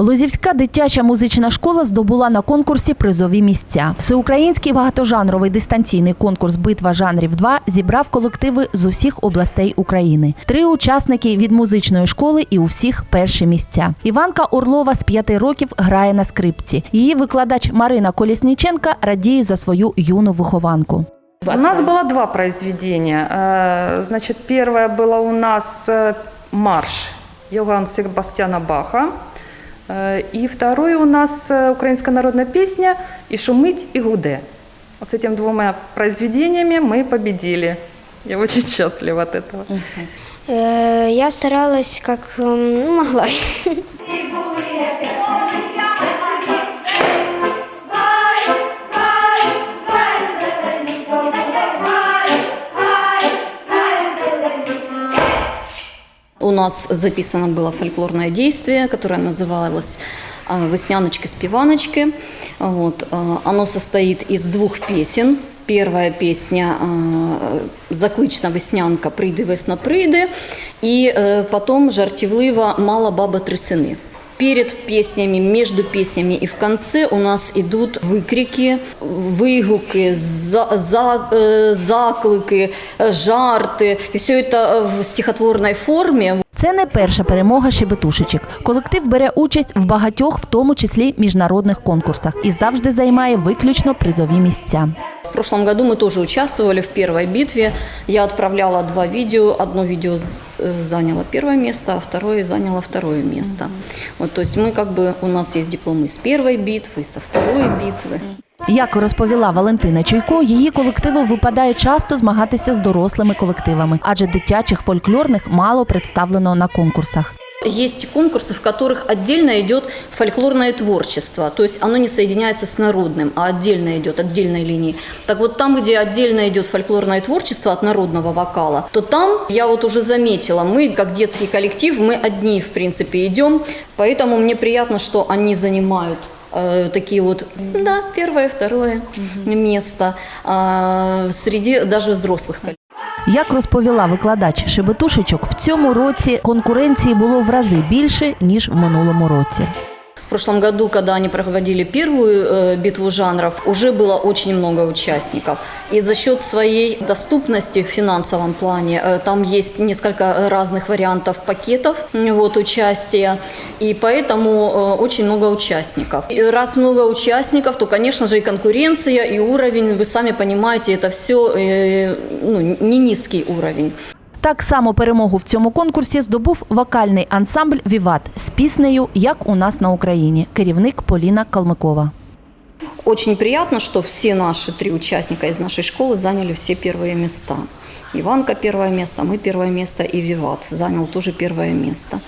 Лозівська дитяча музична школа здобула на конкурсі призові місця. Всеукраїнський багатожанровий дистанційний конкурс Битва жанрів 2 зібрав колективи з усіх областей України. Три учасники від музичної школи і у всіх перші місця. Іванка Орлова з п'яти років грає на скрипці. Її викладач Марина Колісніченка радіє за свою юну вихованку. У нас было два произведения. Э, Значит, первое было у нас э, марш Йоганна Себастьяна Баха. Э, И второе у нас э, украинская народная песня «И шумить, и гуде». Вот с этими двумя произведениями мы победили. Я очень счастлива от этого. Э, Я старалась как м, ну, могла. У нас записано было фольклорное действие, которое называлось а, «Весняночки-спиваночки». Вот. а, Оно состоит из двух песен. Первая песня а, «Заклична веснянка, прийди весна прийде» и э, потом «Жартівлива мала баба три сини». Перед песнями, между песнями и в конце у нас идут выкрики, выгуки, за, за, э, заклики, э, жарты. И все это в стихотворной форме. Це не перша перемога шебетушечок. Колектив бере участь в багатьох, в тому числі міжнародних конкурсах, і завжди займає виключно призові місця. В прошлом году мы тоже участвовали в первой битве. Я отправляла два видео. Одно видео з- э, заняло первое место, а второе заняло второе место. Вот, то есть мы как бы, у нас есть дипломы с первой битвы, со второй битвы. Як розповіла Валентина Чуйко, її колективу випадає часто змагатися з дорослими колективами, адже дитячих фольклорних мало представлено на конкурсах. Есть конкурсы, в которых отдельно идет фольклорное творчество, то есть оно не соединяется с народным, а отдельно идет, отдельной линии. Так вот там, где отдельно идет фольклорное творчество от народного вокала, то там, я вот уже заметила, мы, как детский коллектив, мы одни, в принципе, идем, поэтому мне приятно, что они занимают э, такие вот, да, первое, второе место а, среди даже взрослых коллективов. Як розповіла викладач шебетушечок, в цьому році конкуренції було в рази більше ніж в минулому році В прошлом году, когда они проводили первую э, битву жанров, уже было очень много участников. И за счет своей доступности в финансовом плане, э, там есть несколько разных вариантов пакетов м, вот, участия, и поэтому э, очень много участников. И раз много участников, то, конечно же, и конкуренция, и уровень, вы сами понимаете, это все ну, не низкий уровень. Так само перемогу в цьому конкурсі здобув вокальний ансамбль Віват з піснею Як у нас на Україні. Керівник Поліна Калмикова. Очень приятно, что все наши три участника из нашей школы заняли все первые места. Иванка первое место, мы первое место и Виват занял тоже первое место.